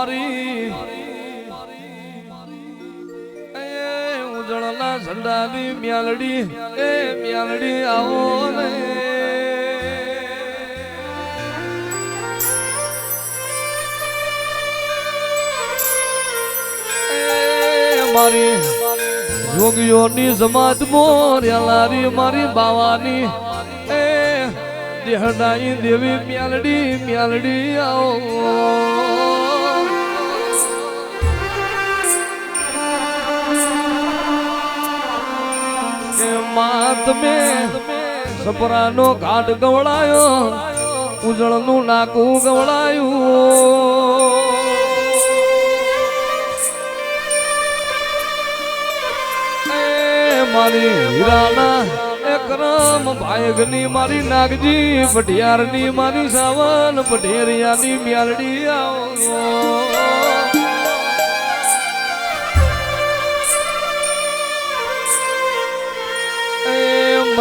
મારી, એ ઉજળના ઝંડાની મ્યાલડી, એ મ્યાલડી આવો ને. મારી જોગીઓની સમાજ મોર્યાલારી, મારી બાવાની, એ દેહડાઈ દેવી મ્યાલડી મ્યાલડી આવો. તમે સપરાનો ઘાટ ગવડાયો, ઉજળનું નાકું ગવડાયું. મારી હીરાના એકરમ ભાયગની મારી નાગજી, પટિયારની મારી સાવન પટેરિયાની મ્યાલડી આવો.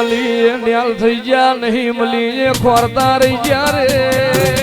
મલી ન્યાલ થઈ ગયા નહીં મળી ખોરતા રહી ગયા રે.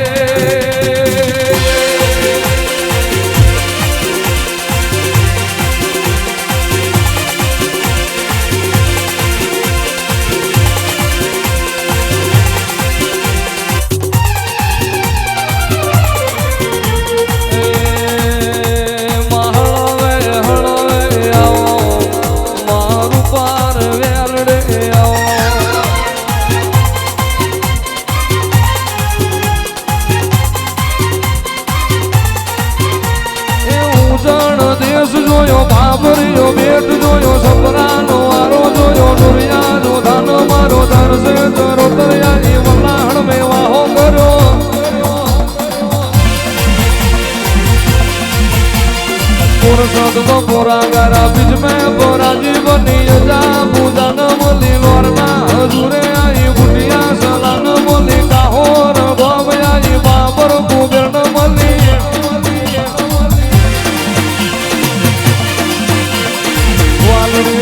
દેશ જોયો બાબરીયો બેટ જોયો સપરાનો આરો જોયો દુરિયાનો ધન મારો ધરસે ચરો તરિયાની વલાહણ મેં વાહો કર્યો. પુરસદ તો પોરા ગારા બીજ મેં પોરા જીવની સલાન બોલી કાહોર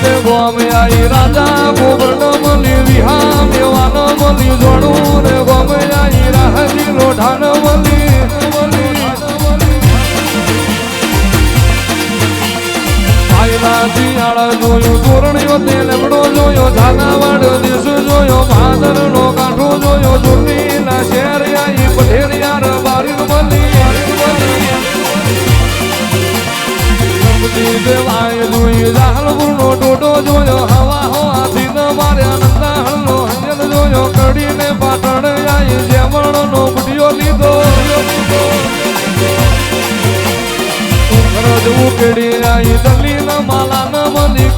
રે ગોમે આઈ રાજા ગોબર્ણ મલી વિહા મેવાન મલી જોડું રે ગોમે આઈ રાહજી લોઢાન મલી આયલા શિયાળા જોયો તોરણીઓ તે લેબડો જોયો, હવા હો હાથી ન માર્યા નંદાહળનો હંજલ જોયો, કડીને પાટણ આઈ જેમણનો બુઢિયો લીધો. રજ ઉકડી આઈ દલીન માલા ન મલી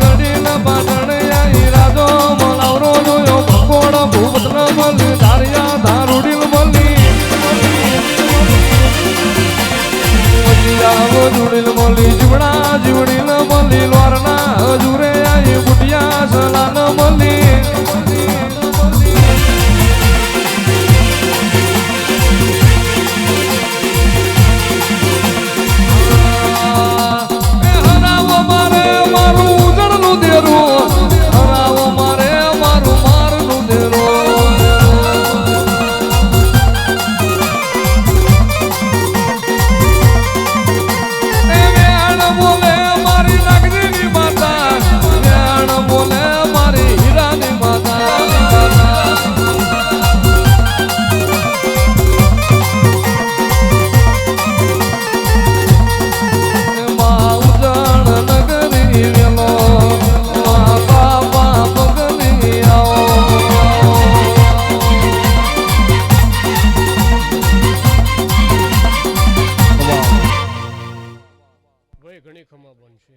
ભાઈ ઘણી ખમા બનશે.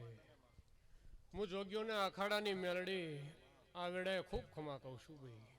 હું જોગ્યોને અખાડાની મેલડી આ વેળાએ ખૂબ ખમા કહું છું ભાઈ.